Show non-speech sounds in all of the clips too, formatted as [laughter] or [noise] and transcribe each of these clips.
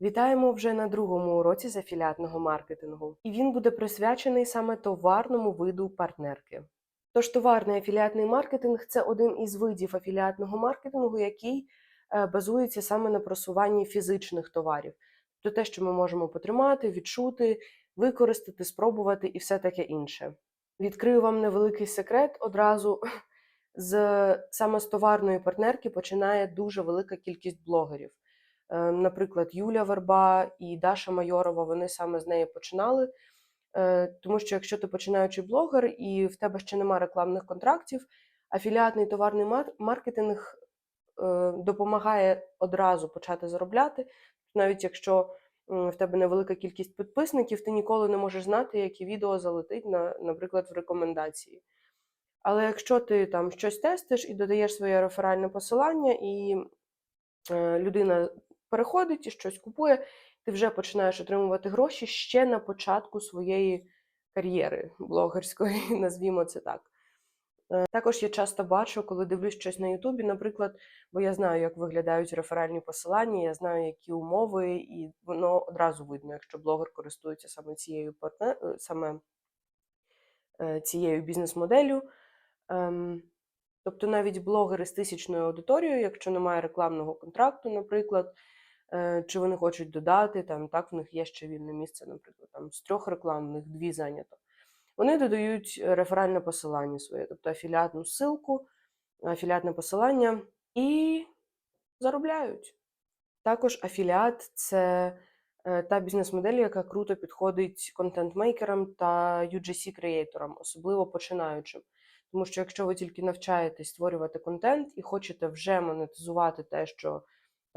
Вітаємо вже на другому уроці з афіліатного маркетингу, і він буде присвячений саме товарному виду партнерки. Тож товарний афіліатний маркетинг це один із видів афіліатного маркетингу, який е, базується саме на просуванні фізичних товарів, тобто те, що ми можемо потримати, відчути, використати, спробувати і все таке інше. Відкрию вам невеликий секрет одразу. З саме з товарної партнерки починає дуже велика кількість блогерів. Е, Наприклад, Юля Верба і Даша Майорова, вони саме з неї починали. Е, Тому що якщо ти починаючий блогер і в тебе ще немає рекламних контрактів, афіліатний товарний маркетинг е, допомагає одразу почати заробляти. Навіть якщо в тебе невелика кількість підписників, ти ніколи не можеш знати, яке відео залетить, на, наприклад, в рекомендації. Але якщо ти там щось тестиш і додаєш своє реферальне посилання, і людина переходить і щось купує, ти вже починаєш отримувати гроші ще на початку своєї кар'єри блогерської, [laughs] назвімо це так. Е, Також я часто бачу, коли дивлюсь щось на Ютубі, наприклад, бо я знаю, як виглядають реферальні посилання, я знаю, які умови, і воно одразу видно, якщо блогер користується саме цією е, саме е, цією бізнес-моделлю. Ем, Тобто навіть блогери з тисячною аудиторією, якщо немає рекламного контракту, наприклад, чи вони хочуть додати, там так в них є ще вільне місце, наприклад, там з трьох реклам, в них дві зайнято. Вони додають е, реферальне посилання своє, тобто афіліатну ссылку, афіліатне посилання і заробляють. Також афіліат це е, та бізнес-модель, яка круто підходить контент-мейкерам та UGC-креаторам, особливо починаючим. Тому що якщо ви тільки навчаєтесь створювати контент і хочете вже монетизувати те, що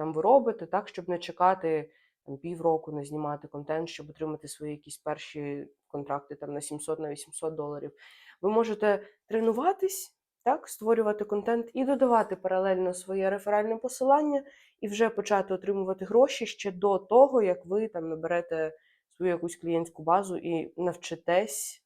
там ви робите, так, щоб не чекати там, півроку, не знімати контент, щоб отримати свої якісь перші контракти там, на 700 на 800 доларів, ви можете тренуватись, так, створювати контент і додавати паралельно своє реферальне посилання, і вже почати отримувати гроші ще до того, як ви там наберете свою якусь клієнтську базу і навчитесь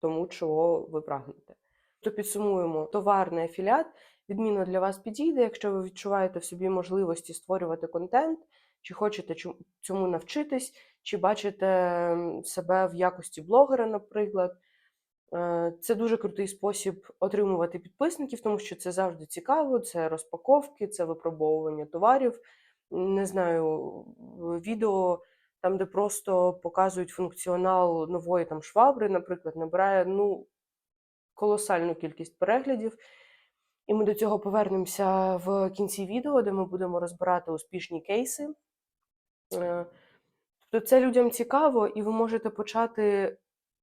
тому, чого ви прагнете. То підсумуємо, товарний афіліат відмінно для вас підійде, якщо ви відчуваєте в собі можливості створювати контент, чи хочете цьому навчитись, чи бачите себе в якості блогера, наприклад. Е, Це дуже крутий спосіб отримувати підписників, тому що це завжди цікаво, це розпаковки, це випробовування товарів. Не знаю, відео там, де просто показують функціонал нової там швабри, наприклад, набирає ну, колосальну кількість переглядів. І ми до цього повернемося в кінці відео, де ми будемо розбирати успішні кейси. Е, Тобто це людям цікаво, і ви можете почати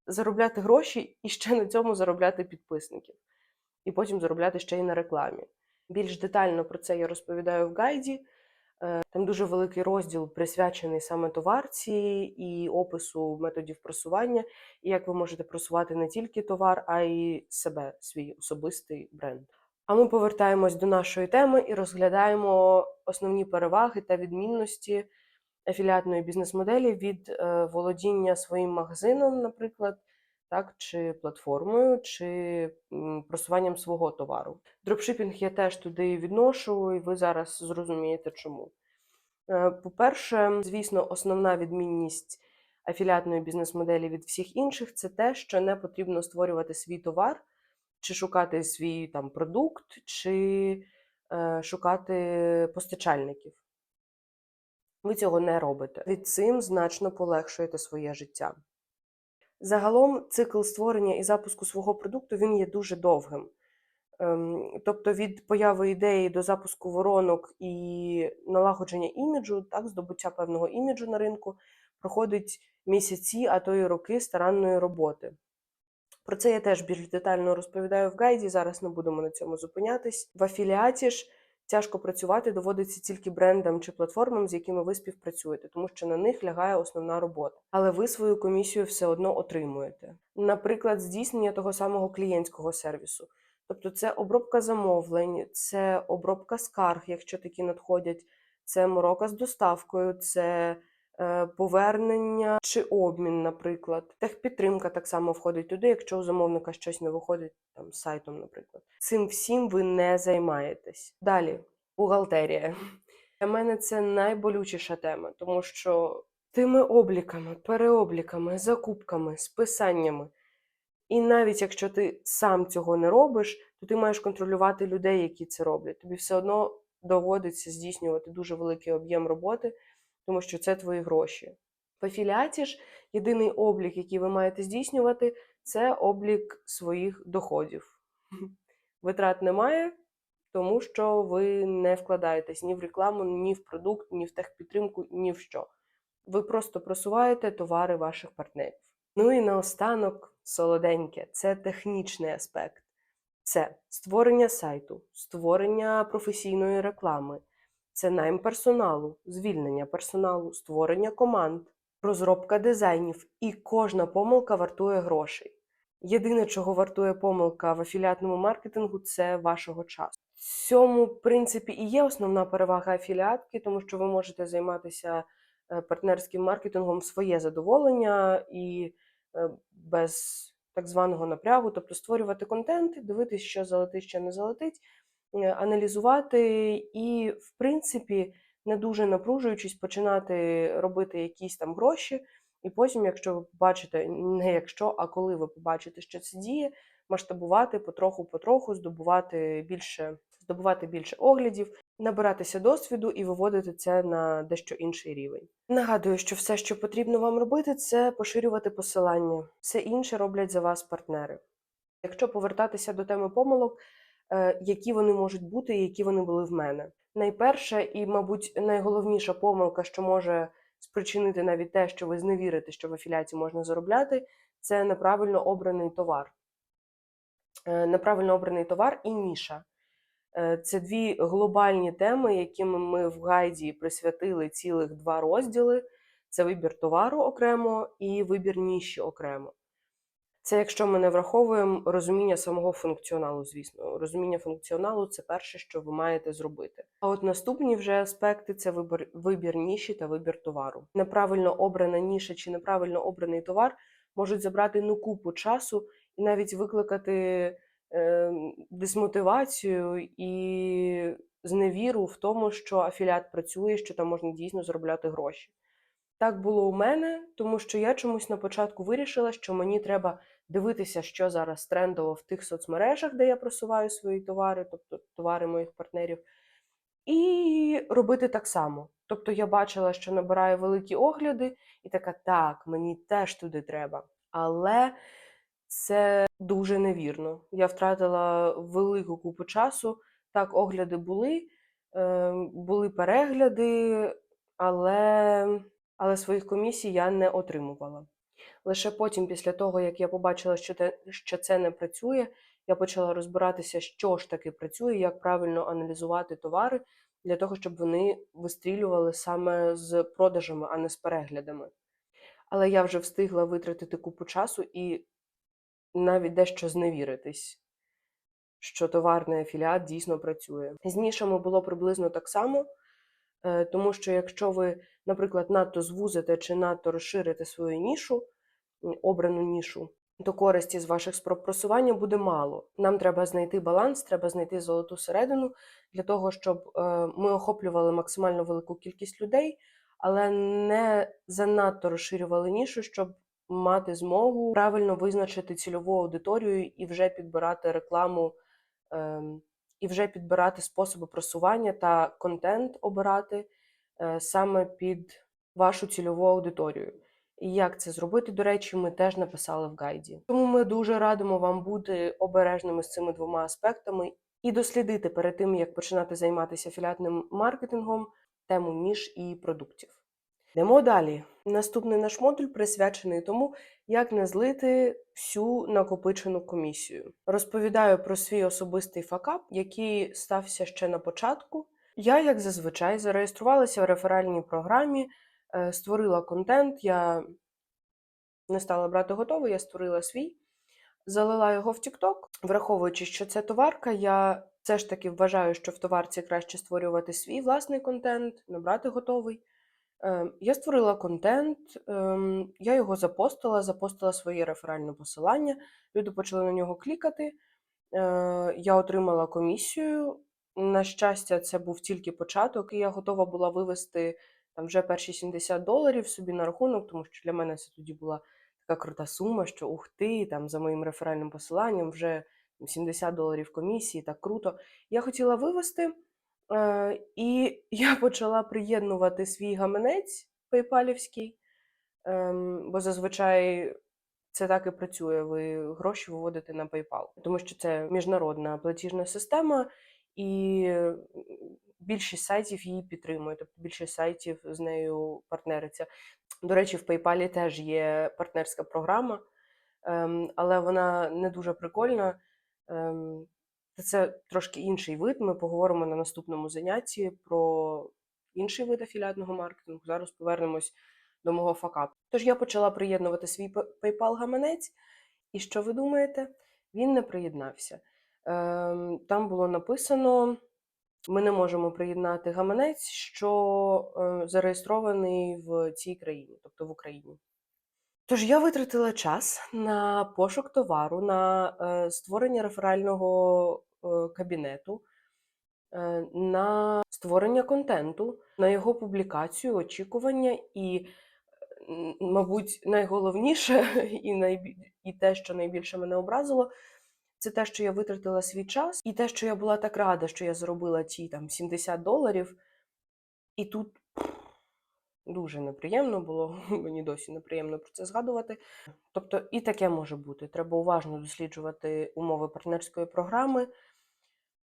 заробляти гроші і ще на цьому заробляти підписників. І потім заробляти ще й на рекламі. Більш детально про це я розповідаю в гайді. Е, Там дуже великий розділ присвячений саме товарці і опису методів просування, і як ви можете просувати не тільки товар, а й себе, свій особистий бренд. А ми повертаємось до нашої теми і розглядаємо основні переваги та відмінності афіліатної бізнес-моделі від е, володіння своїм магазином, наприклад, так, чи платформою, чи просуванням свого товару. Дропшипінг я теж туди відношу, і ви зараз зрозумієте чому. Е, По-перше, звісно, основна відмінність афіліатної бізнес-моделі від всіх інших це те, що не потрібно створювати свій товар, чи шукати свій там продукт, чи е, шукати постачальників. Ви цього не робите. Від цим значно полегшуєте своє життя. Загалом цикл створення і запуску свого продукту він є дуже довгим. Ем, Тобто від появи ідеї до запуску воронок і налагодження іміджу, так, здобуття певного іміджу на ринку, проходить місяці, а то й роки старанної роботи. Про це я теж більш детально розповідаю в гайді. Зараз не будемо на цьому зупинятись. В афіліаті ж тяжко працювати доводиться тільки брендам чи платформам, з якими ви співпрацюєте, тому що на них лягає основна робота. Але ви свою комісію все одно отримуєте. Наприклад, здійснення того самого клієнтського сервісу. Тобто це обробка замовлень, це обробка скарг, якщо такі надходять, це морока з доставкою, це повернення чи обмін, наприклад. Техпідтримка так само входить туди, якщо у замовника щось не виходить там з сайтом, наприклад. Цим всім ви не займаєтесь. Далі, бухгалтерія. Для мене це найболючіша тема, тому що тими обліками, переобліками, закупками, списаннями. І навіть якщо ти сам цього не робиш, то ти маєш контролювати людей, які це роблять. Тобі все одно доводиться здійснювати дуже великий об'єм роботи, тому що це твої гроші. В афіліаті ж єдиний облік, який ви маєте здійснювати, це облік своїх доходів. [laughs] Витрат немає, тому що ви не вкладаєтесь ні в рекламу, ні в продукт, ні в техпідтримку, ні в що. Ви просто просуваєте товари ваших партнерів. Ну і наостанок солоденьке це технічний аспект. Це створення сайту, створення професійної реклами, це найм персоналу, звільнення персоналу, створення команд, розробка дизайнів, і кожна помилка вартує грошей. Єдине, чого вартує помилка в афіліатному маркетингу, це вашого часу. В цьому, в принципі, і є основна перевага афіліатки, тому що ви можете займатися е, партнерським маркетингом в своє задоволення і е, без так званого напрягу, тобто створювати контент, дивитися, що залетить, що не залетить, аналізувати і, в принципі, не дуже напружуючись, починати робити якісь там гроші. І потім, якщо ви побачите, не якщо, а коли ви побачите, що це діє, масштабувати потроху-потроху, здобувати більше, здобувати більше оглядів, набиратися досвіду і виводити це на дещо інший рівень. Нагадую, що все, що потрібно вам робити, це поширювати посилання. Все інше роблять за вас партнери. Якщо повертатися до теми помилок, е, які вони можуть бути і які вони були в мене. Найперша і, мабуть, найголовніша помилка, що може спричинити навіть те, що ви зневірите, що в афіляції можна заробляти, це неправильно обраний товар. Е, Неправильно обраний товар і ніша. Е, Це дві глобальні теми, яким ми в гайді присвятили цілих два розділи: це вибір товару окремо і вибір ніші окремо. Це якщо ми не враховуємо розуміння самого функціоналу, звісно. Розуміння функціоналу це перше, що ви маєте зробити. А от наступні вже аспекти це вибір, вибір ніші та вибір товару. Неправильно обрана ніша чи неправильно обраний товар можуть забрати ну купу часу і навіть викликати е, дисмотивацію і зневіру в тому, що афіліат працює, що там можна дійсно заробляти гроші. Так було у мене, тому що я чомусь на початку вирішила, що мені треба дивитися, що зараз трендово в тих соцмережах, де я просуваю свої товари, тобто товари моїх партнерів, і робити так само. Тобто я бачила, що набираю великі огляди, і така, так, мені теж туди треба. Але це дуже невірно. Я втратила велику купу часу. Так, огляди були, е, були перегляди, але але своїх комісій я не отримувала. Лише потім, після того, як я побачила, що, те, що це не працює, я почала розбиратися, що ж таки працює, як правильно аналізувати товари для того, щоб вони вистрілювали саме з продажами, а не з переглядами. Але я вже встигла витратити купу часу і навіть дещо зневіритись, що товарний афіліат дійсно працює. З нішами було приблизно так само. Е, Тому що якщо ви, наприклад, надто звузите чи надто розширите свою нішу, обрану нішу, то користі з ваших спроб просування буде мало. Нам треба знайти баланс, треба знайти золоту середину для того, щоб е, ми охоплювали максимально велику кількість людей, але не занадто розширювали нішу, щоб мати змогу правильно визначити цільову аудиторію і вже підбирати рекламу. Ем, і вже підбирати способи просування та контент обирати саме під вашу цільову аудиторію. І як це зробити, до речі, ми теж написали в гайді. Тому ми дуже радимо вам бути обережними з цими двома аспектами і дослідити перед тим, як починати займатися афіліатним маркетингом, тему ніж і продуктів. Йдемо далі. Наступний наш модуль присвячений тому, як не злити всю накопичену комісію. Розповідаю про свій особистий факап, який стався ще на початку. Я, як зазвичай, зареєструвалася в реферальній програмі, е, створила контент. Я не стала брати готовий, я створила свій, залила його в TikTok. Враховуючи, що це товарка, я все ж таки вважаю, що в товарці краще створювати свій власний контент, не брати готовий. Е, Я створила контент, ем, я його запостила, запостила своє реферальне посилання. Люди почали на нього клікати. Е, Я отримала комісію. На щастя, це був тільки початок, і я готова була вивести там вже перші 70 доларів собі на рахунок, тому що для мене це тоді була така крута сума, що ух ти, там за моїм реферальним посиланням вже 70 доларів комісії, так круто. Я хотіла вивести, е, і [laughs] я почала приєднувати свій гаманець пейпалівський, ем, бо зазвичай це так і працює. Ви гроші виводите на PayPal, тому що це міжнародна платіжна система, і м, більшість сайтів її підтримує. Тобто більшість сайтів з нею партнериться. До речі, в PayPal теж є партнерська програма, ем, але вона не дуже прикольна. Ем, це трошки інший вид. Ми поговоримо на наступному занятті про інший вид афіліатного маркетингу. Зараз повернемось до мого факапу. Тож я почала приєднувати свій PayPal гаманець, і що ви думаєте? Він не приєднався. Ем, там було написано: ми не можемо приєднати гаманець, що е, зареєстрований в цій країні, тобто в Україні. Тож я витратила час на пошук товару, на е, створення реферального е, кабінету, на створення контенту, на його публікацію, очікування і, мабуть, найголовніше [laughs] і, найбі... і те, що найбільше мене образило, це те, що я витратила свій час, і те, що я була так рада, що я заробила ті там 70 доларів, і тут дуже неприємно було, [laughs] мені досі неприємно про це згадувати. Тобто, і таке може бути. Треба уважно досліджувати умови партнерської програми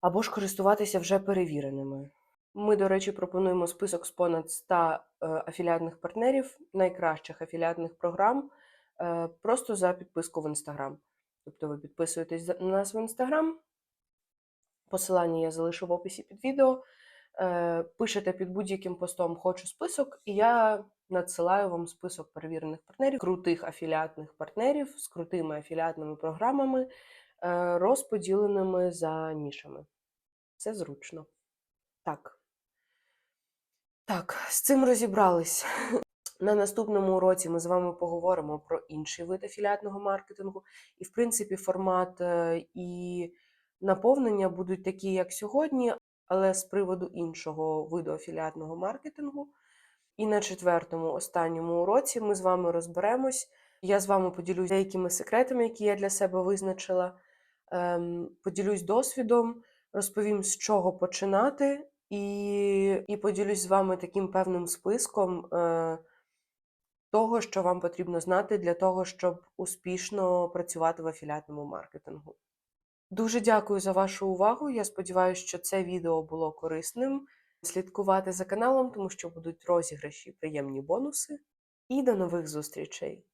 або ж користуватися вже перевіреними. Ми, до речі, пропонуємо список з понад 100 е, афіліатних партнерів, найкращих афіліатних програм, е, просто за підписку в Інстаграм. Тобто ви підписуєтесь на нас в Інстаграм. Посилання я залишу в описі під відео. Е, Пишете під будь-яким постом Хочу список, і я надсилаю вам список перевірених партнерів, крутих афіліатних партнерів з крутими афіліатними програмами, е, розподіленими за нішами. Це зручно. Так. Так, з цим розібрались. На наступному уроці ми з вами поговоримо про інший вид афіліатного маркетингу. І, в принципі, формат е, і наповнення будуть такі, як сьогодні, але з приводу іншого виду афіліатного маркетингу. І на четвертому, останньому уроці ми з вами розберемось. Я з вами поділюсь деякими секретами, які я для себе визначила. Ем, поділюсь досвідом, розповім, з чого починати, і, і поділюсь з вами таким певним списком е, того, що вам потрібно знати для того, щоб успішно працювати в афіліатному маркетингу. Дуже дякую за вашу увагу. Я сподіваюся, що це відео було корисним. Слідкувати за каналом, тому що будуть розіграші, приємні бонуси. І до нових зустрічей!